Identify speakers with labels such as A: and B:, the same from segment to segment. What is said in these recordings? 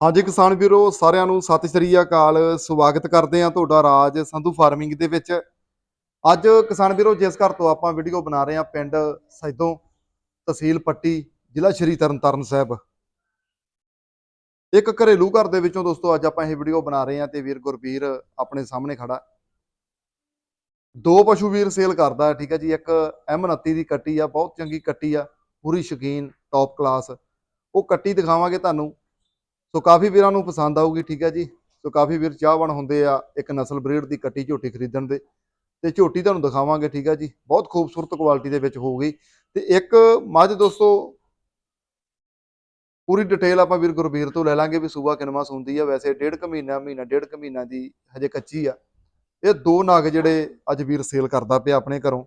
A: ਹਾਂਜੀ ਕਿਸਾਨ ਵੀਰੋ ਸਾਰਿਆਂ ਨੂੰ ਸਤਿ ਸ਼੍ਰੀ ਅਕਾਲ। ਸਵਾਗਤ ਕਰਦੇ ਹਾਂ ਤੁਹਾਡਾ ਰਾਜ ਸੰਧੂ ਫਾਰਮਿੰਗ ਦੇ ਵਿੱਚ। ਅੱਜ ਕਿਸਾਨ ਵੀਰੋ ਜਿਸ ਘਰ ਤੋਂ ਆਪਾਂ ਵੀਡੀਓ ਬਣਾ ਰਹੇ ਹਾਂ ਪਿੰਡ ਸੈਦੋਂ ਤਹਿਸੀਲ ਪੱਟੀ ਜ਼ਿਲ੍ਹਾ ਸ਼੍ਰੀ ਤਰਨਤਾਰਨ ਸਾਹਿਬ। ਇੱਕ ਘਰੇਲੂ ਘਰ ਦੇ ਵਿੱਚੋਂ ਦੋਸਤੋ ਅੱਜ ਆਪਾਂ ਇਹ ਵੀਡੀਓ ਬਣਾ ਰਹੇ ਹਾਂ ਤੇ ਵੀਰ ਗੁਰਬੀਰ ਆਪਣੇ ਸਾਹਮਣੇ ਖੜਾ। ਦੋ ਪਸ਼ੂ ਵੀਰ ਸੇਲ ਕਰਦਾ ਹੈ, ਠੀਕ ਹੈ ਜੀ। ਇੱਕ M29 ਦੀ ਕੱਟੀ ਆ ਬਹੁਤ ਚੰਗੀ ਕੱਟੀ ਆ ਪੂਰੀ ਸ਼ਕੀਨ ਟੌਪ ਕਲਾਸ ਉਹ ਕੱਟੀ ਦਿਖਾਵਾਂਗੇ ਤੁਹਾਨੂੰ। ਸੋ ਕਾਫੀ ਵੀਰਾਂ ਨੂੰ ਪਸੰਦ ਆਊਗੀ, ਠੀਕ ਹੈ ਜੀ। ਸੋ ਕਾਫੀ ਵੀਰ ਚਾਹਵਾਨ ਹੁੰਦੇ ਆ ਇੱਕ ਨਸਲ ਬਰੀਡ ਦੀ ਕੱਟੀ ਝੋਟੀ ਖਰੀਦਣ ਦੇ। ਤੇ ਝੋਟੀ ਤੁਹਾਨੂੰ ਦਿਖਾਵਾਂਗੇ, ਠੀਕ ਹੈ ਜੀ। ਬਹੁਤ ਖੂਬਸੂਰਤ ਕੁਆਲਿਟੀ ਦੇ ਵਿੱਚ ਹੋਊਗੀ। ਤੇ ਇੱਕ ਮੱਝ ਦੋਸਤੋ, ਪੂਰੀ ਡਿਟੇਲ ਆਪਾਂ ਵੀਰ ਗੁਰਬੀਰ ਤੋਂ ਲੈ ਲਾਂਗੇ ਵੀ ਸੂਬਾ ਕਿਨਵਾ ਸੁੰਦੀ ਆ। ਵੈਸੇ ਡੇਢ ਕੁ ਮਹੀਨਾ ਮਹੀਨਾ, ਡੇਢ ਕੁ ਮਹੀਨਾ ਦੀ ਹਜੇ ਕੱਚੀ ਆ। ਇਹ ਦੋ ਨਾਗ ਜਿਹੜੇ ਅੱਜ ਵੀਰ ਸੇਲ ਕਰਦਾ ਪਿਆ ਆਪਣੇ ਘਰੋਂ।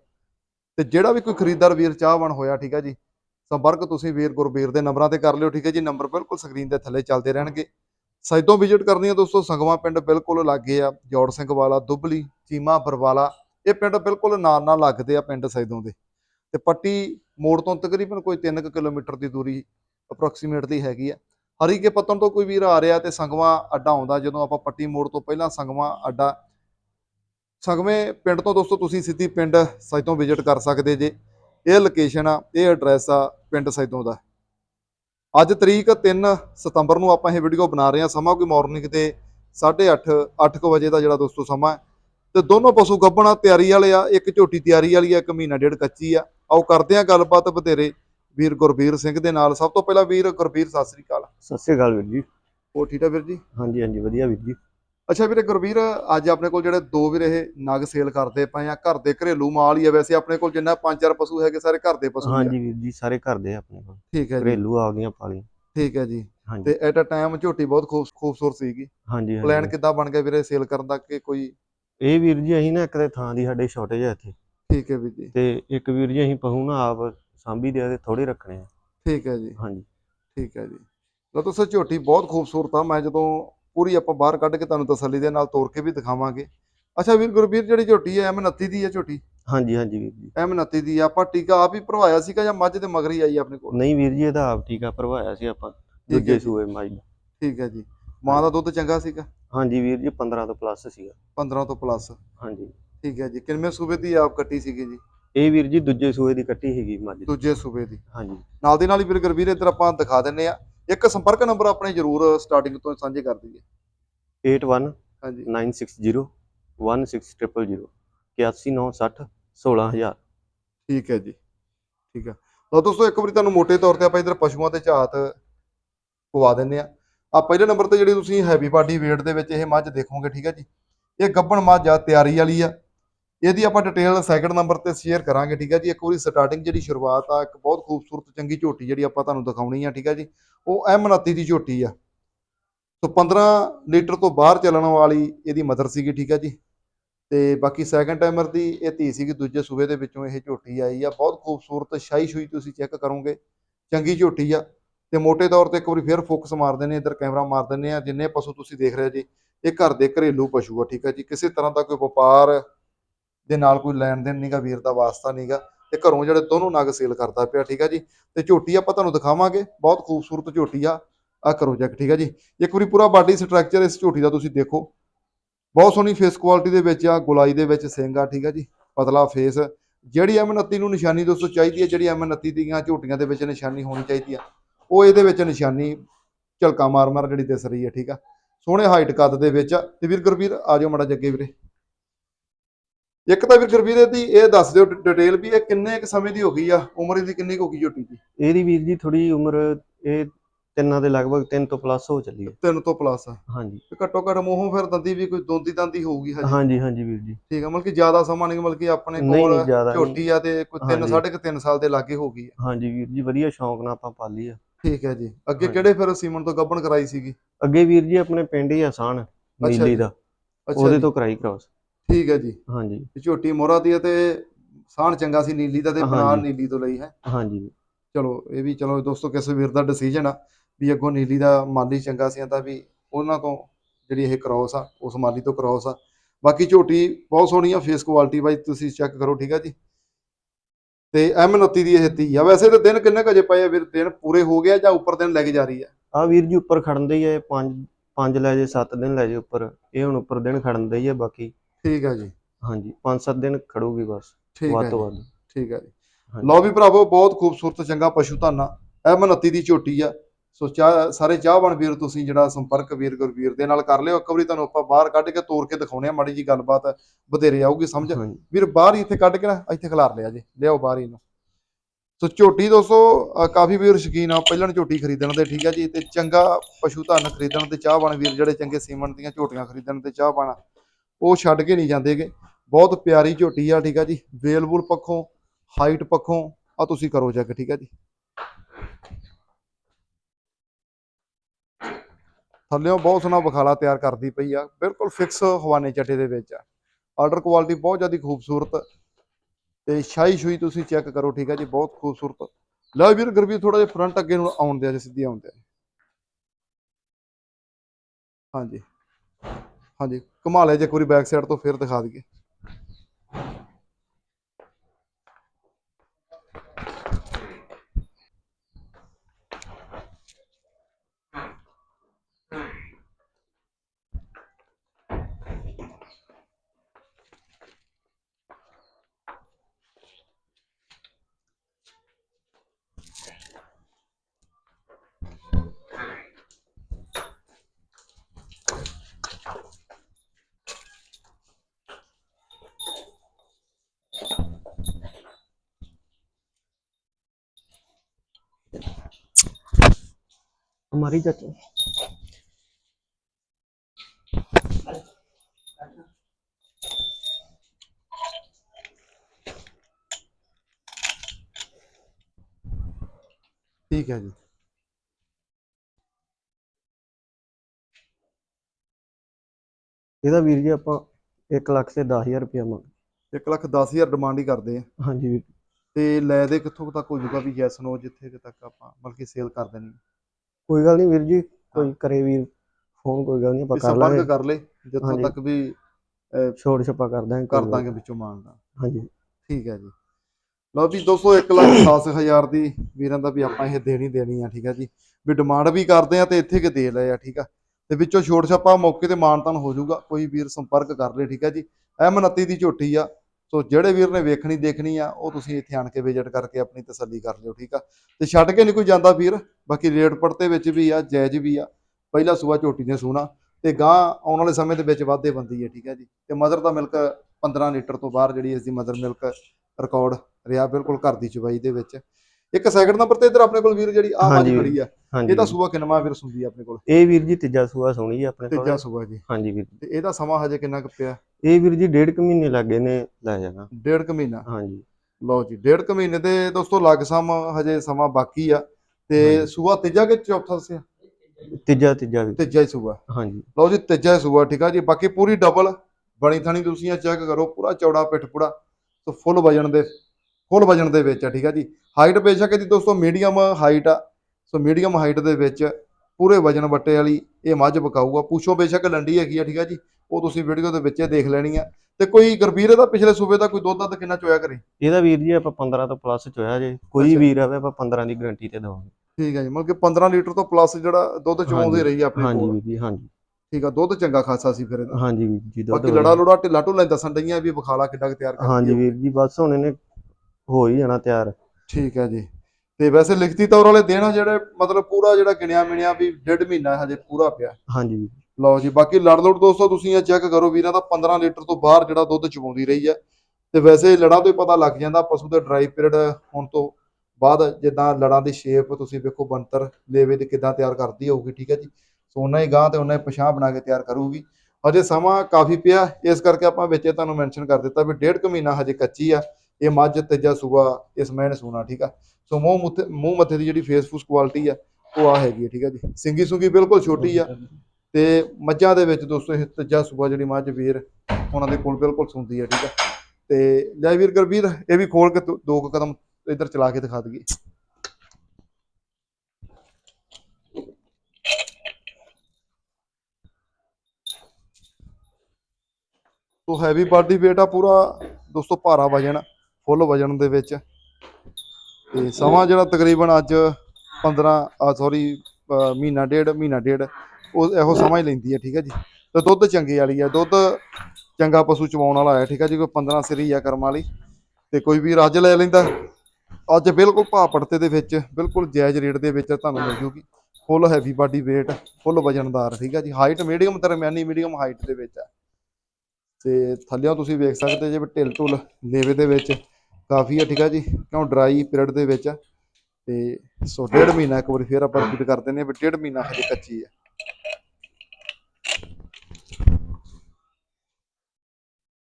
A: ਤੇ ਜਿਹੜਾ ਵੀ ਕੋਈ ਖਰੀਦਦਾਰ ਵੀਰ ਚਾਹਵਾਨ ਹੋਇਆ, ਠੀਕ ਹੈ ਜੀ ਸੰਪਰਕ ਤੁਸੀਂ ਵੀਰ ਗੁਰਬੀਰ ਦੇ ਨੰਬਰਾਂ ਤੇ ਕਰ ਲਿਓ, ਠੀਕ ਹੈ ਜੀ? ਨੰਬਰ ਬਿਲਕੁਲ ਸਕਰੀਨ ਦੇ ਥੱਲੇ ਚੱਲਦੇ ਰਹਿਣਗੇ। ਸਾਈਦੋਂ ਵਿਜ਼ਿਟ ਕਰਨੀ ਹੈ ਦੋਸਤੋ, ਸੰਗਵਾ ਪਿੰਡ ਬਿਲਕੁਲ ਲਾਗੇ ਆ, ਜੋੜ ਸਿੰਘ ਵਾਲਾ, ਦੁੱਬਲੀ, ਚੀਮਾ ਬਰਵਾਲਾ, ਇਹ ਪਿੰਡ ਬਿਲਕੁਲ ਨਾਲ ਨਾਲ ਲੱਗਦੇ ਆ ਪਿੰਡ ਸਾਈਦੋਂ ਦੇ। ਤੇ ਪੱਟੀ ਮੋੜ ਤੋਂ ਤਕਰੀਬਨ ਕੋਈ 3 ਕਿਲੋਮੀਟਰ ਦੀ ਦੂਰੀ ਅਪਰੋਕਸੀਮੇਟਲੀ ਹੈਗੀ ਆ। ਹਰੀਕੇ ਪੱਤਨ ਤੋਂ ਕੋਈ ਵੀਰ ਆ ਰਿਹਾ ਤੇ ਸੰਗਵਾ ਅੱਡਾ ਆਉਂਦਾ, ਜਦੋਂ ਆਪਾਂ ਪੱਟੀ ਮੋੜ ਤੋਂ ਪਹਿਲਾਂ ਸੰਗਵਾ ਅੱਡਾ, ਸੰਗਵੇਂ ਪਿੰਡ ਤੋਂ ਦੋਸਤੋ ਤੁਸੀਂ ਸਿੱਧੀ ਪਿੰਡ ਸੈਦੋਂ ਵਿਜ਼ਿਟ ਕਰ ਸਕਦੇ ਜੇ। ਇਹ ਲੋਕੇਸ਼ਨ ਆ ਇਹ ਐਡਰੈਸ ਆ ਪਿੰਡ ਸੈਦੋਂ ਦਾ। ਅੱਜ ਤਰੀਕ 3 ਸਤੰਬਰ ਨੂੰ ਆਪਾਂ ਇਹ ਵੀਡੀਓ ਬਣਾ ਰਹੇ ਹਾਂ। ਸਮਾਂ ਕੋਈ ਮਾਰਨਿੰਗ ਦੇ 8:30 8:00 ਵਜੇ ਦਾ ਜਿਹੜਾ ਦੋਸਤੋ ਸਮਾਂ ਹੈ। ਤੇ ਦੋਨੋਂ ਪਸ਼ੂ ਗੱਭਣਾ ਤਿਆਰੀ ਵਾਲੇ ਆ ਇੱਕ ਝੋਟੀ ਤਿਆਰੀ ਵਾਲੀ ਆ ਇੱਕ ਮਹੀਨਾ ਡੇਢ ਕੱਚੀ ਆ। ਆਓ ਕਰਦੇ ਆ ਗੱਲਬਾਤ ਬਤੇਰੇ ਵੀਰ ਗੁਰਬੀਰ ਸਿੰਘ ਦੇ ਨਾਲ। ਸਭ ਤੋਂ ਪਹਿਲਾਂ ਵੀਰ ਗੁਰਬੀਰ ਸਤਿ ਸ੍ਰੀ ਅਕਾਲ।
B: ਸਤਿ ਸ਼੍ਰੀ ਅਕਾਲ ਵੀਰ ਜੀ।
A: ਹੋ ਠੀਕ ਆ ਵੀਰ ਜੀ?
B: ਹਾਂਜੀ ਹਾਂਜੀ ਵਧੀਆ ਵੀਰ ਜੀ।
A: ਅੱਛਾ ਵੀਰੇ ਗੁਰਬੀਰ ਅੱਜ ਆਪਣੇ ਕੋਲ ਜਿਹੜੇ ਦੋ ਵੀਰ ਇਹ ਨਗ ਸੇਲ ਕਰਦੇ ਪਏ ਆ ਘਰ ਦੇ ਘਰੇਲੂ ਮਾਲ ਹੀ ਆ ਵੈਸੇ ਆਪਣੇ ਕੋਲ ਜਿੰਨਾ ਪੰਜ ਚਾਰ ਪਸ਼ੂ ਹੈਗੇ ਸਾਰੇ ਘਰ ਦੇ ਪਸ਼ੂ ਹੀ
B: ਹਾਂਜੀ ਵੀਰ ਜੀ ਸਾਰੇ ਘਰ ਦੇ ਆ ਆਪਣੇ ਕੋਲ।
A: ਠੀਕ ਹੈ ਜੀ।
B: ਘਰੇਲੂ ਆਪਦੀਆਂ ਪਾਲੀਆਂ।
A: ਠੀਕ ਹੈ ਜੀ। ਤੇ ਐਟ ਅ ਟਾਈਮ ਝੋਟੀ ਬਹੁਤ ਖੂਬ- ਖੂਬਸੂਰਤ ਸੀਗੀ।
B: ਹਾਂਜੀ
A: ਪਲਾਨ ਕਿੱਦਾਂ ਬਣ ਗਿਆ ਵੀਰੇ ਸੇਲ ਕਰਨ ਦਾ ਕਿ ਕੋਈ?
B: ਇਹ ਵੀਰ ਜੀ ਅਸੀਂ ਨਾ ਇੱਕ ਤੇ ਥਾਂ ਦੀ ਸਾਡੇ ਸ਼ਾਰਟੇਜ ਆ ਇੱਥੇ।
A: ਠੀਕ ਹੈ ਵੀਰ ਜੀ।
B: ਤੇ ਇੱਕ ਵੀਰ ਜੀ ਅਸੀਂ ਪਹੂ ਨਾ ਆਪ ਸਾਂਭੀ ਦੇ ਤੇ ਥੋੜੇ ਰੱਖਣੇ ਆ।
A: ਠੀਕ ਹੈ ਜੀ।
B: ਹਾਂਜੀ।
A: ਠੀਕ ਹੈ ਜੀ। ਲੋ ਤੁਸੀਂ ਝੋਟੀ ਬਹੁਤ ਖੂਬਸੂਰਤ ਆ ਮੈਂ ਜਦੋਂ ਪੂਰੀ ਆਪਾਂ ਬਾਹਰ ਕੱਢ ਕੇ ਤੁਹਾਨੂੰ ਤਸੱਲੀ ਦੇ ਨਾਲ ਤੋੜ ਕੇ ਵੀ ਦਿਖਾਵਾਂਗੇ। ਅੱਛਾ ਵੀਰ ਗੁਰਬੀਰ ਜਿਹੜੀ ਝੋਟੀ ਹੈ M29 ਦੀ ਹੈ ਝੋਟੀ?
B: ਹਾਂਜੀ ਹਾਂਜੀ ਵੀਰ ਜੀ।
A: M29 ਦੀ ਆ, ਆਪਾਂ ਟੀਕਾ ਆਪ ਹੀ ਭਰਵਾਇਆ ਸੀਗਾ ਜਾਂ ਮੱਝ ਦੇ ਮਗਰ ਹੀ ਆਈ ਆਪਣੇ ਕੋਲ?
B: ਨਹੀਂ ਵੀਰ ਜੀ ਇਹਦਾ ਆਪ ਟੀਕਾ ਭਰਵਾਇਆ ਸੀ ਆਪਾਂ ਦੂਜੇ। ਸੂਏ ਮਾਈ ਦਾ।
A: ਠੀਕ ਹੈ ਜੀ। ਮਾਂ ਦਾ ਦੁੱਧ ਚੰਗਾ ਸੀਗਾ?
B: ਹਾਂਜੀ ਵੀਰ ਜੀ 15 ਤੋਂ ਪਲੱਸ ਸੀਗਾ।
A: 15 ਤੋਂ ਪਲੱਸ
B: ਹਾਂਜੀ।
A: ਠੀਕ ਹੈ ਜੀ। ਕਿੰਨੇ ਸੂਬੇ ਦੀ ਆਪ ਕੱਟੀ ਸੀਗੀ ਜੀ?
B: ਇਹ ਵੀਰ ਜੀ ਦੂਜੇ ਸੂਏ ਦੀ ਕੱਟੀ ਹੈਗੀ ਮੱਝ ਦੀ।
A: ਦੂਜੇ ਸੂਬੇ ਦੀ।
B: ਹਾਂਜੀ।
A: ਨਾਲ ਦੀ ਨਾਲ ਹੀ ਵੀਰ ਗੁਰਬੀਰ ਇੱਧਰ ਆਪਾਂ ਦਿਖਾ ਦਿੰਨੇ ਆ ਇੱਕ ਸੰਪਰਕ ਨੰਬਰ ਆਪਣੇ ਜਰੂਰ ਸਟਾਰਟਿੰਗ ਤੋਂ ਸਾਂਝੇ ਕਰ ਦਈਏ।
B: 81
A: ਹਾਂਜੀ
B: 960 16000 81960 16000
A: ਠੀਕ ਹੈ ਜੀ ਠੀਕ ਹੈ। ਲਓ ਦੋਸਤੋ ਇੱਕ ਵਾਰੀ ਤੁਹਾਨੂੰ ਮੋٹے ਤੌਰ ਤੇ ਆਪਾਂ ਇਧਰ ਪਸ਼ੂਆਂ ਤੇ ਝਾਤ ਪਵਾ ਦਿੰਨੇ ਆ ਆ ਪਹਿਲੇ ਨੰਬਰ ਤੇ ਜਿਹੜੀ ਤੁਸੀਂ ਹੈਵੀ ਬਾਡੀ weight ਦੇ ਵਿੱਚ ਇਹ ਮੱਝ ਦੇਖੋਗੇ ਠੀਕ ਹੈ ਜੀ। ਇਹ ਗੱਭਣ ਮੱਝ ਆ ਤਿਆਰੀ ਵਾਲੀ ਆ। ਇਹਦੀ ਆਪਾਂ ਡਿਟੇਲ ਸੈਕੰਡ ਨੰਬਰ ਤੇ ਸ਼ੇਅਰ ਕਰਾਂਗੇ, ਠੀਕ ਹੈ ਜੀ? ਇੱਕ ਵਾਰੀ ਸਟਾਰਟਿੰਗ ਜਿਹੜੀ ਸ਼ੁਰੂਆਤ ਆ, ਇੱਕ ਬਹੁਤ ਖੂਬਸੂਰਤ ਚੰਗੀ ਝੋਟੀ ਜਿਹੜੀ ਆਪਾਂ ਤੁਹਾਨੂੰ ਦਿਖਾਉਣੀ ਆ, ਠੀਕ ਹੈ ਜੀ? ਉਹ M29 ਦੀ ਝੋਟੀ ਆ। ਸੋ 15 ਲੀਟਰ ਤੋਂ ਬਾਹਰ ਚੱਲਣ ਵਾਲੀ ਇਹਦੀ ਮਦਰ ਸੀਗੀ, ਠੀਕ ਹੈ ਜੀ? ਤੇ ਬਾਕੀ ਸੈਕੰਡ ਟਾਈਮਰ ਦੀ ਇਹ ਧੀ ਸੀਗੀ, ਦੂਜੇ ਸੂਬੇ ਦੇ ਵਿੱਚੋਂ ਇਹ ਝੋਟੀ ਆਈ ਆ। ਬਹੁਤ ਖੂਬਸੂਰਤ ਸ਼ਾਹੀ ਸ਼ੂਈ ਤੁਸੀਂ ਚੈੱਕ ਕਰੋਗੇ। ਚੰਗੀ ਝੋਟੀ ਆ। ਤੇ ਮੋٹے ਤੌਰ ਤੇ ਇੱਕ ਵਾਰੀ ਫੇਰ ਫੋਕਸ ਮਾਰ ਦਿੰਨੇ ਇੱਧਰ ਕੈਮਰਾ ਮਾਰ ਦਿੰਨੇ ਆ ਜਿੰਨੇ ਪਸ਼ੂ ਤੁਸੀਂ ਦੇਖ ਰਹੇ ਜੀ, ਇਹ ਘਰ ਦੇ ਘਰੇਲੂ ਪਸ਼ੂ ਆ, ਠੀਕ ਆ ਜੀ? ਕਿਸੇ ਤਰ੍ਹਾਂ ਦਾ ਕੋਈ ਵਪਾਰ ਦੇ ਨਾਲ ਕੋਈ ਲੈਣ ਦੇਣ ਨਹੀਂਗਾ ਵੀਰ ਦਾ ਵਾਸਤਾ ਨਹੀਂਗਾ ਤੇ ਘਰੋਂ ਜਿਹੜੇ ਦੋਨੋਂ ਨਗ ਸੇਲ ਕਰਦਾ ਪਿਆ, ਠੀਕ ਆ ਜੀ? ਤੇ ਝੋਟੀ ਆਪਾਂ ਤੁਹਾਨੂੰ ਦਿਖਾਵਾਂਗੇ, ਬਹੁਤ ਖੂਬਸੂਰਤ ਝੋਟੀ ਆ ਆ ਕਰੋ ਚੈੱਕ ਠੀਕ ਆ ਜੀ? ਇੱਕ ਵਾਰੀ ਪੂਰਾ ਬਾਡੀ ਸਟਰਕਚਰ ਇਸ ਝੋਟੀ ਦਾ ਤੁਸੀਂ ਦੇਖੋ। ਬਹੁਤ ਸੋਹਣੀ ਫੇਸ ਕੁਆਲਿਟੀ ਦੇ ਵਿੱਚ ਆ, ਗੁਲਾਈ ਦੇ ਵਿੱਚ ਸਿੰਗ ਆ, ਠੀਕ ਆ ਜੀ? ਪਤਲਾ ਫੇਸ ਜਿਹੜੀ M29 ਨੂੰ ਨਿਸ਼ਾਨੀ ਦੋਸਤੋ ਚਾਹੀਦੀ ਹੈ ਜਿਹੜੀ M29 ਦੀਆਂ ਝੋਟੀਆਂ ਦੇ ਵਿੱਚ ਨਿਸ਼ਾਨੀ ਹੋਣੀ ਚਾਹੀਦੀ ਆ, ਉਹ ਇਹਦੇ ਵਿੱਚ ਨਿਸ਼ਾਨੀ ਝਲਕਾ ਮਾਰ ਮਾਰ ਜਿਹੜੀ ਦਿਸ ਰਹੀ ਹੈ ਠੀਕ ਆ? ਸੋਹਣੇ ਹਾਈਟ ਕੱਦ ਦੇ ਵਿੱਚ ਆ, ਤੇ ਵੀਰ ਗੁਰਵੀਰ ਆ ਜਾਓ ਮੜਾ ਜੱਗੇ ਵੀਰੇ। ਇੱਕ ਤਾਂ ਵੀਰ ਗੁਰਵੀਰ ਦੀ ਇਹ ਦੱਸ ਦਿਓ ਡਿਟੇਲ ਵੀ ਇਹ ਕਿੰਨੇ ਕੁ ਸਮੇਂ ਦੀ ਹੋ ਗਈ ਆ? ਉਮਰ ਇਹਦੀ ਕਿੰਨੀ ਕੁ ਹੋ ਗਈ ਝੋਟੀ ਦੀ
B: ਇਹਦੀ ਵੀਰ ਜੀ ਥੋੜੀ ਉਮਰ ਇਹ ਤਿੰਨਾਂ ਦੇ ਲਗਭਗ 3 ਤੋਂ ਪਲੱਸ ਹੋ ਚੱਲੀ ਹੈ।
A: ਤਿੰਨ ਤੋਂ ਪਲੱਸ ਆ।
B: ਹਾਂਜੀ।
A: ਤੇ ਘੱਟੋ ਘੱਟ ਮੂੰਹੋਂ ਫਿਰ ਦੰਦੀ ਵੀ ਕੋਈ ਦੋਂਦੀ ਦੰਦੀ ਹੋਊਗੀ ਹਜੇ?
B: ਹਾਂਜੀ ਹਾਂਜੀ ਵੀਰ ਜੀ।
A: ਠੀਕ ਆ ਮਤਲਬ ਕਿ ਜ਼ਿਆਦਾ ਸਮਾਂ ਨਹੀਂ ਮਤਲਬ ਕਿ ਆਪਣੇ
B: ਨਹੀਂ
A: ਕੋਲ
B: ਨਹੀਂ ਜ਼ਿਆਦਾ ਨਹੀਂ।
A: ਝੋਟੀ ਆ ਤੇ ਕੋਈ 3
B: ਹਾਂਜੀ।
A: 3.5 ਸਾਲ ਦੇ ਲਾਗੇ ਹੋ ਗਈ ਆ।
B: ਹਾਂਜੀ ਵੀਰ ਜੀ ਵਧੀਆ ਸ਼ੌਂਕ ਨਾਲ ਆਪਾਂ ਪਾਲੀ ਆ।
A: ਠੀਕ ਹੈ ਜੀ। ਅੱਗੇ
B: ਹਾਂਜੀ।
A: ਕਿਹੜੇ ਫਿਰ ਸੀਮਨ ਤੋਂ ਗੱਭਣ ਕਰਾਈ ਸੀਗੀ?
B: ਅੱਗੇ ਵੀਰ ਜੀ ਆਪਣੇ ਪਿੰਡ ਹੀ ਆਸਾਨ
A: ਜੀ।
B: ਨੀਲੀ ਦਾ।
A: ਅੱਛਾ
B: ਉਹਦੇ
A: ਜੀ,
B: ਤੋਂ ਕਰਾਈ ਕ੍ਰਾਸ
A: ਠੀਕ ਹੈ ਜੀ।
B: ਹਾਂਜੀ।
A: ਤੇ ਝੋਟੀ ਮੋਹਰਾ ਦੀ ਆ ਤੇ ਸਾਣ ਚੰਗਾ ਸੀ ਨੀਲੀ ਦਾ ਤੇ
B: ਹਾਂਜੀ।
A: ਨੀਲੀ ਤੋਂ ਲਈ ਹੈ।
B: ਹਾਂਜੀ।
A: ਚਲੋ ਇਹ ਵੀ ਚਲੋ ਦੋਸਤੋ ਕਿਸੇ ਵੀਰ ਦਾ ਡਿਸੀਜਨ ਆ ਵੀ ਅੱਗੋਂ ਨੀਲੀ ਦਾ ਮਾਲੀ ਚੰਗਾ ਸੀ ਤਾਂ ਵੀ ਉਹਨਾਂ ਤੋਂ ਜਿਹੜੀ ਇਹ ਕ੍ਰੋਸ ਆ ਉਸ ਮਾਲੀ ਤੋਂ ਕ੍ਰੋਸ ਆ। ਬਾਕੀ ਝੋਟੀ ਬਹੁਤ ਸੋਹਣੀ ਆ ਫੇਸ ਕੁਆਲਿਟੀ ਬਾਈ ਤੁਸੀਂ ਚੈੱਕ ਕਰੋ ਠੀਕ ਆ ਜੀ। ਤੇ M29 ਦੀ ਇਹ ਧੀ ਆ। ਵੈਸੇ ਤੇ ਦਿਨ ਕਿੰਨੇ ਕੁ ਪਏ ਆ ਵੀਰ? ਦਿਨ ਪੂਰੇ ਹੋ ਗਏ ਆ ਜਾਂ ਉੱਪਰ ਦਿਨ ਲੈ ਕੇ ਜਾ ਰਹੀ ਆ?
B: ਆ ਵੀਰ ਜੀ ਉੱਪਰ ਖੜਨ ਦੇ ਹੀ ਆ ਇਹ ਪੰਜ ਪੰਜ ਲੈ ਜੇ 7 ਦਿਨ ਲੈ ਜੇ ਉੱਪਰ। ਇਹ ਹੁਣ ਉੱਪਰ ਦਿਨ ਖੜਨ ਦੇ ਹੀ ਆ ਬਾਕੀ
A: ਠੀਕ ਹੈ ਜੀ।
B: ਹਾਂਜੀ 5-7 ਦਿਨ ਖੜੂਗੀ ਬਸ
A: ਠੀਕ
B: ਵੱਧ ਤੋਂ
A: ਠੀਕ ਹੈ ਜੀ। ਲਓ ਵੀ ਭਰਾਵੋ ਬਹੁਤ ਖੂਬਸੂਰਤ ਚੰਗਾ ਪਸ਼ੂ ਧਾਨਾ। ਇਹ ਮਨੱਤੀ ਦੀ ਝੋਟੀ ਆ। ਸੋ ਚਾਹ ਸਾਰੇ ਚਾਹਵਾਨ ਵੀਰ ਤੁਸੀਂ ਜਿਹੜਾ ਸੰਪਰਕ ਵੀਰ ਗੁਰਵੀਰ ਦੇ ਨਾਲ ਕਰ ਲਿਓ। ਇੱਕ ਵਾਰੀ ਤੁਹਾਨੂੰ ਆਪਾਂ ਬਾਹਰ ਕੱਢ ਕੇ ਤੋੜ ਕੇ ਦਿਖਾਉਣੇ ਆ ਮਾੜੀ ਜੀ ਗੱਲਬਾਤ ਬਧੇਰੇ ਆਊਗੀ ਸਮਝ? ਵੀਰ ਬਾਹਰ ਹੀ ਇੱਥੇ ਕੱਢ ਕੇ ਨਾ ਇੱਥੇ ਖਿਲਾਰ ਲਿਆ ਜੀ। ਲਿਆਓ ਬਾਹਰ ਹੀ ਇਹਨੂੰ। ਸੋ ਝੋਟੀ ਦੋਸਤੋ ਕਾਫੀ ਵੀਰ ਸ਼ੌਕੀਨ ਆ ਪਹਿਲਾਂ ਝੋਟੀ ਖਰੀਦਣ ਦੇ ਠੀਕ ਹੈ ਜੀ? ਤੇ ਚੰਗਾ ਪਸ਼ੂ ਧਨ ਖਰੀਦਣ ਤੇ ਚਾਹਵਾਨ ਵੀਰ ਜਿਹੜੇ ਚੰਗੇ ਸੀਮਨ ਦੀਆਂ ਝੋਟੀਆਂ ਖਰੀਦਣ ਤੇ ਚਾਹਵਾਨ ਉਹ ਛੱਡ ਕੇ ਨਹੀਂ ਜਾਂਦੇਗੇ ਬਹੁਤ ਪਿਆਰੀ ਝੋਟੀ ਆ, ਠੀਕ ਆ ਜੀ। ਵੇਲਬੁਲ ਪੱਖੋਂ ਹਾਈਟ ਪੱਖੋਂ, ਆ ਤੁਸੀਂ ਕਰੋ ਚੈੱਕ ਠੀਕ ਆ ਜੀ। ਥੱਲਿਓਂ ਬਹੁਤ ਸੋਹਣਾ ਬਖਾਲਾ ਤਿਆਰ ਕਰਦੀ ਪਈ ਆ। ਬਿਲਕੁਲ ਫਿਕਸ ਹਵਾਨੇ ਚੱਟੇ ਦੇ ਵਿੱਚ ਆ। ਆਰਡਰ ਕੁਆਲਿਟੀ ਬਹੁਤ ਜ਼ਿਆਦਾ ਖੂਬਸੂਰਤ। ਤੇ ਸ਼ਾਈ ਸ਼ੂਈ ਤੁਸੀਂ ਚੈੱਕ ਕਰੋ, ਠੀਕ ਹੈ ਜੀ, ਬਹੁਤ ਖੂਬਸੂਰਤ। ਲੈ ਵੀਰ ਗਰਵੀ ਥੋੜਾ ਜਿਹਾ ਫਰੰਟ ਅੱਗੇ ਨੂੰ ਆਉਣ ਦਿਆ ਜੇ, ਸਿੱਧੀ ਆਉਣ ਦਿਆ ਹਾਂਜੀ। ਹਾਂਜੀ ਘੁਮਾ ਲਿਆ ਜੇ ਇੱਕ ਵਾਰੀ ਬੈਕ ਸਾਈਡ ਤੋਂ ਫਿਰ ਦਿਖਾ ਦਈਏ।
B: ਮਾਰੀ ਚਾਚੀ
A: ਠੀਕ ਹੈ ਜੀ।
B: ਇਹਦਾ ਵੀਰ ਜੀ ਆਪਾਂ 1 ਲੱਖ ਤੇ 10000 ਰੁਪਇਆ ਮੰਗ
A: 1 ਲੱਖ 10000 ਡਿਮਾਂਡ ਹੀ ਕਰਦੇ ਆ।
B: ਹਾਂਜੀ ਵੀਰ।
A: ਤੇ ਲੈ ਦੇ ਕਿੱਥੋਂ ਤੱਕ ਹੋ ਜਾਊਗਾ ਵੀ ਯੈਸ ਨੋ ਜਿੱਥੇ ਤੱਕ ਆਪਾਂ ਬਲਕਿ ਸੇਲ ਕਰ ਦੇਣੀ।
B: ਕੋਈ ਗੱਲ ਨਹੀਂ ਵੀਰ ਜੀ ਕੋਈ ਕਰੇ ਵੀਰ ਫੋਨ ਕੋਈ ਗੱਲ ਨਹੀਂ ਆਪਾਂ
A: ਵੀ
B: ਕਰ ਲਾਂਗੇ।
A: ਸੰਪਰਕ ਕਰ ਲੈ ਜਿੱਥੋਂ
B: ਹਾਂਜੀ।
A: ਤੱਕ ਵੀ
B: ਛੋੜ ਛੱਪਾ ਕਰ ਦਾਂਗੇ
A: ਕਰ
B: ਕੋਈ ਗੱਲ
A: ਦਾਂਗੇ ਵਿੱਚੋਂ ਮੰਗਦਾ
B: ਹਾਂਜੀ।
A: ਠੀਕ ਹੈ ਜੀ। ਲਓ ਵੀ ਦੋਸਤੋ 1 ਲੱਖ 10000 ਦੀ ਵੀਰਾਂ ਦਾ ਵੀ ਆਪਾਂ ਇਹ ਦੇਣੀ ਦੇਣੀ ਆ ਠੀਕ ਹੈ ਜੀ। ਵੀ ਡਿਮਾਂਡ ਵੀ ਕਰਦੇ ਆ ਤੇ ਇੱਥੇ ਕਿ ਦੇ ਲਏ ਆ ਠੀਕ ਆ। ਤੇ ਵਿੱਚੋਂ ਛੋਟ ਛਾਪਾ ਮੌਕੇ ਤੇ ਮਾਨਤਾਨ ਹੋ ਜਾਊਗਾ ਕੋਈ ਵੀਰ ਸੰਪਰਕ ਕਰ ਲੇ ਠੀਕ ਹੈ ਜੀ। ਇਹ ਮਨੱਤੀ ਦੀ ਝੋਟੀ ਆ ਸੋ ਜਿਹੜੇ ਵੀਰ ਨੇ ਵੇਖਣੀ ਦੇਖਣੀ ਆ, ਉਹ ਤੁਸੀਂ ਇੱਥੇ ਆਣ ਕੇ ਵਿਜ਼ਿਟ ਕਰਕੇ ਆਪਣੀ ਤਸੱਲੀ ਕਰ ਲਿਓ, ਠੀਕ ਆ? ਤੇ ਛੱਡ ਕੇ ਨਹੀਂ ਕੋਈ ਜਾਂਦਾ ਵੀਰ, ਬਾਕੀ ਰੇਟ ਪੜਤੇ ਵਿੱਚ ਵੀ ਆ, ਜਾਇਜ਼ ਵੀ ਆ। ਪਹਿਲਾ ਸੂਆ ਝੋਟੀ ਨੇ ਸੂਣਾ ਤੇ ਗਾਂ ਆਉਣ ਵਾਲੇ ਸਮੇਂ ਦੇ ਵਿੱਚ ਵਾਧੇ ਬੰਦੀ ਹੈ ਠੀਕ ਹੈ ਜੀ? ਤੇ ਮਦਰ ਦਾ ਮਿਲਕ 15 ਲੀਟਰ ਤੋਂ ਬਾਹਰ ਜਿਹੜੀ ਇਸ ਦੀ ਮਦਰ ਮਿਲਕ ਰਿਕਾਰਡ ਰਿਹਾ ਬਿਲਕੁਲ ਘਰ ਦੀ ਚਵਾਈ ਦੇ ਵਿੱਚ। ਇੱਕ ਸੈਕਿੰਡ ਨੰਬਰ ਤੇ ਇੱਧਰ ਆਪਣੇ ਕੋਲ ਵੀਰ ਜਿਹੜੀ ਆਹ
B: ਵੀਰ।
A: ਖੜੀ ਆ। ਇਹਦਾ
B: ਵੀਰ।
A: ਸੂਆ ਕਿੰਨਵਾਂ ਵੀਰ ਸੁੰਦੀ ਆ ਆਪਣੇ ਕੋਲ?
B: ਇਹ ਵੀਰ ਜੀ ਤੀਜਾ ਸੂਆ ਸੋਣੀ ਜੀ ਆਪਣੇ ਕੋਲ।
A: ਤੀਜਾ ਸੂਆ ਜੀ।
B: ਹਾਂਜੀ ਵੀਰ।
A: ਤੇ ਇਹਦਾ ਸਮਾਂ ਹਜੇ ਕਿੰਨਾ ਕੁ ਪਿਆ?
B: ਇਹ ਵੀਰ ਜੀ ਡੇਢ ਕੁ ਮਹੀਨੇ ਲੱਗੇ ਨੇ ਲੈ ਜਾਣਾ।
A: ਡੇਢ ਕੁ ਮਹੀਨਾ?
B: ਹਾਂਜੀ।
A: ਲਓ ਜੀ ਡੇਢ ਕੁ ਮਹੀਨੇ ਦੇ ਦੋਸਤੋ ਲੱਗ ਸਮ ਹਜੇ ਸਮਾਂ ਬਾਕੀ ਆ। ਤੇ। ਸੂਆ ਤੀਜਾ ਕਿ ਚੌਥਾ ਦੱਸਿਆ?
B: ਤੀਜਾ ਤੀਜਾ ਵੀਰ।
A: ਤੀਜਾ ਹੀ ਸੂਆ।
B: ਹਾਂਜੀ।
A: ਲਓ ਜੀ ਤੀਜਾ ਹੀ ਸੂਆ ਠੀਕ ਆ ਜੀ। ਬਾਕੀ ਪੂਰੀ ਡਬਲ ਬਣੀ ਥਣੀ ਤੁਸੀਂ ਚੈੱਕ ਕਰੋ ਪੂਰਾ ਚੌੜਾ ਪਿੱਠ ਪੂੜਾ ਸੋ ਫੁੱਲ ਵਜਣ ਦੇ ਫੁੱਲ ਵਜਣ ਦੇ ਵਿੱਚ ਆ ਠੀਕ ਆ ਜੀ। ਹਾਈਟ ਬੇਸ਼ੱਕ ਇਹਦੀ ਦੋਸਤੋ ਮੀਡੀਅਮ ਹਾਈਟ ਆ। ਸੋ ਮੀਡੀਅਮ ਹਾਈਟ ਦੇ ਵਿੱਚ ਪੂਰੇ ਵਜਨ ਵੱਟੇ ਵਾਲੀ ਇਹ ਮੱਝ ਬਕਾਊਗਾ ਪੁੱਛੋ ਬੇਸ਼ੱਕ ਲੰਡੀ ਹੈਗੀ ਆ ਠੀਕ ਆ ਜੀ। ਉਹ ਤੁਸੀਂ ਵੀਡੀਓ ਦੇ ਵਿੱਚ ਦੇਖ ਲੈਣੀ ਆ। ਤੇ ਕੋਈ ਗਰਬੀਰ ਦਾ ਪਿਛਲੇ ਸੂਬੇ ਦਾ ਕੋਈ ਦੁੱਧ ਦੱਧ ਕਿੰਨਾ ਚੋਇਆ ਕਰੇ?
B: ਇਹਦਾ ਵੀਰ ਜੀ ਆਪਾਂ 15 ਤੋਂ ਪਲੱਸ ਚੋਇਆ ਜੇ। ਕੋਈ। ਵੀਰ ਆਵੇ ਆਪਾਂ 15 ਦੀ ਗਾਰੰਟੀ ਤੇ ਦਵਾਂਗੇ।
A: ਠੀਕ ਹੈ ਜੀ ਮਤਲਬ ਕਿ 15 ਲੀਟਰ ਤੋਂ ਪਲੱਸ ਜਿਹੜਾ ਦੁੱਧ
B: ਹਾਂਜੀ,
A: ਰਹੀ ਆਪਣੇ
B: ਹਾਂਜੀ
A: ਕੋਲ।
B: ਵੀਰ ਜੀ ਹਾਂਜੀ।
A: ਠੀਕ ਆ ਦੁੱਧ ਚੰਗਾ ਖਾਸਾ ਸੀ ਫਿਰ ਇਹਦਾ।
B: ਹਾਂਜੀ ਵੀਰ ਜੀ ਦੁੱਧ
A: ਬਾਕੀ ਲੜਾ ਲੁੜਾ ਢਿੱਲਾ ਢੁੱਲਾ ਦੱਸਣ ਡਈਆਂ ਵੀ ਬਖਾਲਾ ਕਿੱਡਾ ਤਿਆਰ ਕਰਦੀ
B: ਹਾਂਜੀ। ਵੀਰ ਜੀ ਬਸ ਹੁਣ ਇਹਨੇ ਹੋ ਹੀ ਜਾਣਾ ਤਿਆਰ।
A: ਠੀਕ ਹੈ ਜੀ। ਤੇ ਵੈਸੇ ਲਿਖਤੀ ਤੌਰ ਵਾਲੇ ਦੇਣ ਜਿਹੜੇ ਮਤਲਬ ਪੂਰਾ ਜਿਹੜਾ ਗਿਣਿਆ ਮਿਣਿਆ ਵੀ ਡੇਢ ਮਹੀਨਾ ਹਜੇ ਪੂਰਾ ਪਿਆ।
B: ਹਾਂਜੀ। ਵੀਰ
A: ਲਓ ਜੀ ਬਾਕੀ ਲੜ ਲੁੜ ਦੋਸਤੋ ਤੁਸੀਂ ਇਹ ਚੈੱਕ ਕਰੋ ਵੀਰਾਂ ਦਾ 15 ਲੀਟਰ ਤੋਂ ਬਾਹਰ ਜਿਹੜਾ ਦੁੱਧ ਚਵਾਉਂਦੀ ਰਹੀ ਹੈ। ਤੇ ਵੈਸੇ ਲੜਾਂ ਤੋਂ ਹੀ ਪਤਾ ਲੱਗ ਜਾਂਦਾ ਪਸ਼ੂ ਦਾ ਡਰਾਈ ਪੀਰੀਅਡ ਹੋਣ ਤੋਂ ਬਾਅਦ ਜਿੱਦਾਂ ਲੜਾਂ ਦੀ ਸ਼ੇਪ ਤੁਸੀਂ ਵੇਖੋ ਬੰਤਰ ਲੇਵੇ ਤੇ ਕਿਦਾਂ ਤਿਆਰ ਕਰਦੀ ਹੋਊਗੀ ਠੀਕ ਹੈ ਜੀ। ਸੋ ਉਹਨਾਂ ਹੀ ਗਾਂ ਤੇ ਉਹਨਾਂ ਹੀ ਪਛਾਣ ਬਣਾ ਕੇ ਤਿਆਰ ਕਰੂਗੀ। ਅਜੇ ਸਮਾਂ ਕਾਫੀ ਪਿਆ ਇਸ ਕਰਕੇ ਆਪਾਂ ਵਿੱਚੇ ਤੁਹਾਨੂੰ ਮੈਂਸ਼ਨ ਕਰ ਦਿੱਤਾ ਵੀ ਡੇਢ ਕੁ ਮਹੀਨਾ ਹਜੇ ਕੱਚੀ ਆ। ਇਹ ਮੱਝ ਤੀਜਾ ਸੂਆ, ਇਸ ਮਹੀਨੇ ਸੂਣਾ, ਠੀਕ ਆ? ਸੋ ਮੂੰਹ ਮੁੱਥੇ, ਮੂੰਹ ਮੱਥੇ ਦੀ ਜਿਹੜੀ ਫੇਸ ਫੂਸ ਕੁਆਲਿਟੀ ਆ, ਉਹ ਆ ਹੈਗੀ ਆ, ਠੀਕ ਆ ਜੀ? ਸਿੰਗੀ ਸੁੰਗੀ ਬਿਲਕੁਲ ਛੋਟੀ ਆ। ਤੇ ਮੱਝਾਂ ਦੇ ਵਿੱਚ ਦੋਸਤੋ, ਇਹ ਤੀਜਾ ਸੂਆ ਜਿਹੜੀ ਮੱਝ, ਵੀਰ, ਉਹਨਾਂ ਦੇ ਕੋਲ ਬਿਲਕੁਲ ਸੁੰਦੀ ਆ, ਠੀਕ ਆ? ਤੇ ਲੈ ਵੀਰ ਗੁਰਵੀਰ ਇਹ ਵੀ ਖੋਲ ਕੇ ਦੋ ਕੁ ਕਦਮ ਇੱਧਰ ਚਲਾ ਕੇ ਦਿਖਾ ਦਈਏ। ਤੋ ਹੈਵੀ ਬਾਡੀ weight ਆ ਪੂਰਾ, ਦੋਸਤੋ, ਭਾਰਾ ਵਜਨ ਫੁੱਲ ਵਜਨ ਦੇ ਵਿੱਚ। ਤੇ ਸਮਾਂ ਜਿਹੜਾ ਤਕਰੀਬਨ ਅੱਜ 15 ਆ ਸੌਰੀ ਮਹੀਨਾ ਡੇਢ ਮਹੀਨਾ ਡੇਢ, ਉਹ ਇਹੋ ਸਮਾਂ ਹੀ ਲੈਂਦੀ ਹੈ, ਠੀਕ ਹੈ ਜੀ। ਤੇ ਦੁੱਧ ਚੰਗੀ ਵਾਲੀ ਹੈ, ਦੁੱਧ ਚੰਗਾ ਪਸ਼ੂ ਚਵਾਉਣ ਵਾਲਾ ਹੈ, ਠੀਕ ਹੈ ਜੀ, ਕੋਈ 15 ਸਿਰੀ ਆ ਕਰਮ ਵਾਲੀ। ਤੇ ਕੋਈ ਵੀ ਰੱਜ ਲੈ ਲੈਂਦਾ। ਅੱਜ ਬਿਲਕੁਲ ਭਾਅ ਪੜਤੇ ਦੇ ਵਿੱਚ, ਬਿਲਕੁਲ ਜਾਇਜ਼ ਰੇਟ ਦੇ ਵਿੱਚ ਤੁਹਾਨੂੰ ਮਿਲ ਜੂਗੀ। Full heavy body weight, full ਵਜਨਦਾਰ, ਠੀਕ ਹੈ ਜੀ। ਹਾਈਟ ਮੀਡੀਅਮ ਦਰਮਿਆਨੀ ਮੀਡੀਅਮ ਹਾਈਟ ਦੇ ਵਿੱਚ ਹੈ। ਤੇ ਥੱਲਿਓਂ ਤੁਸੀਂ ਵੇਖ ਸਕਦੇ ਜੇ ਵੀ ਢਿੱਲ ਢੁੱਲ ਲੇਵੇ ਦੇ ਵਿੱਚ। ਕਾਫੀ ਹੈ ਠੀਕ ਹੈ ਜੀ। ਕਿਉਂ ਡਰਾਈ ਪੀਰੀਅਡ ਦੇ ਵਿੱਚ ਆ। ਤੇ ਸੋ ਡੇਢ ਮਹੀਨਾ ਇੱਕ ਵਾਰੀ ਫੇਰ ਆਪਾਂ ਰਿਪੀਟ ਕਰ ਦਿੰਦੇ ਹਾਂ ਵੀ ਡੇਢ ਮਹੀਨਾ ਹਜੇ ਕੱਚੀ ਹੈ।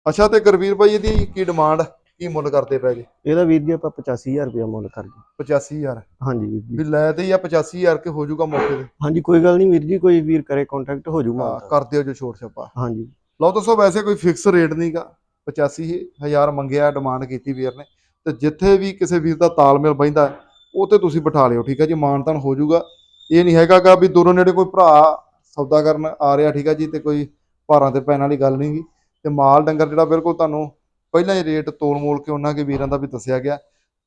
A: ਅੱਛਾ ਤੇ ਗੁਰਵੀਰ ਭਾਈ ਇਹਦੀ ਕੀ ਡਿਮਾਂਡ ਕੀ ਮੁੱਲ ਕਰਦੇ ਪਏ ਜੀ?
B: ਇਹਦਾ ਵੀਰ ਜੀ ਆਪਾਂ 85000 ਰੁਪਇਆ ਮੁੱਲ ਕਰ ਜੀ
A: 85000
B: ਹਾਂਜੀ ਵੀਰ ਜੀ।
A: ਵੀ ਲੈ ਤੇ ਜਾਂ 85000 ਕੇ ਹੋ ਜਾਊਗਾ ਮੌਕੇ ਤੇ?
B: ਹਾਂਜੀ ਕੋਈ ਗੱਲ ਨਹੀਂ ਵੀਰ ਜੀ ਕੋਈ ਵੀਰ ਕਰੇ ਕੰਟੈਕਟ ਹੋ ਜੂ
A: ਹਾਂ,
B: ਮਾਲ
A: ਕਰ ਦਿਓ ਜੋ ਛੋਟ ਛੱਪਾ।
B: ਹਾਂਜੀ।
A: ਲਓ ਦੱਸੋ ਵੈਸੇ ਕੋਈ ਫਿਕਸ ਰੇਟ ਨਹੀਂਗਾ 85000 ਮੰਗਿਆ ਡਿਮਾਂਡ ਕੀਤੀ ਵੀਰ ਨੇ। ਤੇ ਜਿੱਥੇ ਵੀ ਕਿਸੇ ਵੀਰ ਦਾ ਤਾਲਮੇਲ ਬੈਂਦਾ ਉਹ ਤੇ ਤੁਸੀਂ ਬਿਠਾ ਲਿਓ, ਠੀਕ ਹੈ ਜੀ? ਮਾਨਤਾਨ ਹੋ ਜਾਊਗਾ। ਇਹ ਨਹੀਂ ਹੈਗਾਗਾ ਵੀ ਦੂਰੋਂ ਨੇੜੇ ਕੋਈ ਭਰਾ ਸੌਦਾ ਕਰਨ ਆ ਰਿਹਾ, ਠੀਕ ਹੈ ਜੀ? ਤੇ ਕੋਈ ਭਾਰਾਂ ਤੇ ਪੈਣ ਵਾਲੀ ਗੱਲ ਨਹੀਂ ਨਹੀਂਗੀ ਤੇ ਮਾਲ ਡੰਗਰ ਜਿਹੜਾ ਬਿਲਕੁਲ ਤੁਹਾਨੂੰ ਪਹਿਲਾਂ ਹੀ ਰੇਟ ਤੋਲ ਮੋਲ ਕੇ ਉਹਨਾਂ ਕੇ ਵੀਰਾਂ ਦਾ ਵੀ ਦੱਸਿਆ ਗਿਆ।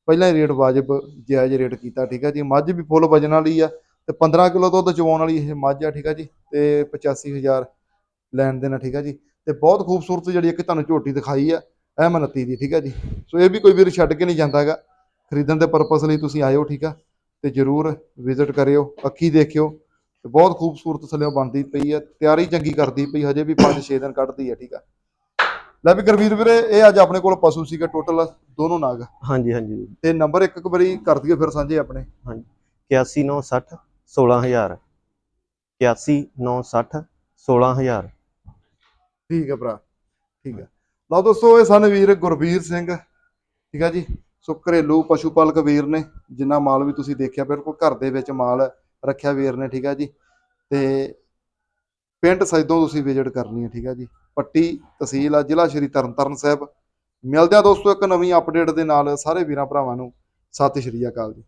A: ਪਹਿਲਾਂ ਹੀ ਰੇਟ ਵਾਜਬ, ਜਾਇਜ਼ ਰੇਟ ਕੀਤਾ, ਠੀਕ ਹੈ ਜੀ? ਮੱਝ ਵੀ ਫੁੱਲ ਵਜਨ ਵਾਲੀ ਆ ਤੇ 15 ਕਿਲੋ ਦੁੱਧ ਚਵਾਉਣ ਵਾਲੀ ਇਹ ਮੱਝ ਆ, ਠੀਕ ਹੈ ਜੀ? ਤੇ 85000 ਲੈਣ ਦੇਣਾ, ਠੀਕ ਹੈ ਜੀ? ਤੇ ਬਹੁਤ ਖੂਬਸੂਰਤ ਜਿਹੜੀ ਇੱਕ ਤੁਹਾਨੂੰ ਝੋਟੀ ਦਿਖਾਈ ਆ ਇਹ ਮਨਤੀ ਦੀ ਠੀਕ ਹੈ ਜੀ। ਸੋ ਇਹ ਵੀ ਕੋਈ ਵੀਰ ਛੱਡ ਕੇ ਨਹੀਂ ਜਾਂਦਾ ਹੈਗਾ ਖਰੀਦਣ ਦੇ ਪਰਪਸ ਲਈ ਤੁਸੀਂ ਆਇਓ ਠੀਕ ਆ। ਤੇ ਜਰੂਰ ਵਿਜ਼ਿਟ ਕਰਿਓ ਅੱਖੀ ਦੇਖਿਓ। ਤੇ ਬਹੁਤ ਖੂਬਸੂਰਤ ਥੱਲਿਓਂ ਬਣਦੀ ਪਈ ਆ ਤਿਆਰੀ ਚੰਗੀ ਕਰਦੀ ਪਈ ਹਜੇ ਵੀ 5-6 ਦਿਨ ਕੱਢਦੀ ਆ ਠੀਕ ਆ। ਲੈ ਵੀ ਗੁਰਵੀਰ ਵੀਰੇ ਇਹ ਅੱਜ ਆਪਣੇ ਕੋਲ ਪਸ਼ੂ ਸੀਗਾ ਟੋਟਲ ਦੋਨੋਂ ਨਾਗ।
B: ਹਾਂਜੀ ਹਾਂਜੀ।
A: ਤੇ ਨੰਬਰ ਇੱਕ ਇੱਕ ਵਾਰੀ ਕਰ ਦਈਏ ਫਿਰ ਸਾਂਝੇ ਆਪਣੇ।
B: 81960 16000 81960 16000
A: ਠੀਕ ਹੈ ਭਰਾ, ਠੀਕ ਹੈ। ਲਓ ਦੋਸਤੋ, ਇਹ ਸਨ ਵੀਰ ਗੁਰਬੀਰ ਸਿੰਘ, ਠੀਕ ਹੈ ਜੀ। ਸੋ ਘਰੇਲੂ ਪਸ਼ੂ ਪਾਲਕ ਵੀਰ ਨੇ, ਜਿੰਨਾ ਮਾਲ ਵੀ ਤੁਸੀਂ ਦੇਖਿਆ ਬਿਲਕੁਲ ਘਰ ਦੇ ਵਿੱਚ ਮਾਲ ਰੱਖਿਆ ਵੀਰ ਨੇ, ਠੀਕ ਹੈ ਜੀ। ਤੇ ਪਿੰਡ ਸੈਦੋਂ ਤੁਸੀਂ ਵਿਜ਼ਿਟ ਕਰਨੀ ਹੈ, ਠੀਕ ਹੈ ਜੀ। ਪੱਟੀ ਤਹਿਸੀਲ ਆ, ਜ਼ਿਲ੍ਹਾ ਸ਼੍ਰੀ ਤਰਨਤਾਰਨ ਸਾਹਿਬ। ਮਿਲਦੇ ਆ ਦੋਸਤੋ ਇੱਕ ਨਵੀਂ ਅਪਡੇਟ ਦੇ ਨਾਲ, ਸਾਰੇ ਵੀਰਾਂ ਭਰਾਵਾਂ ਨੂੰ। ਸਤਿ ਸ਼੍ਰੀ ਅਕਾਲ ਜੀ।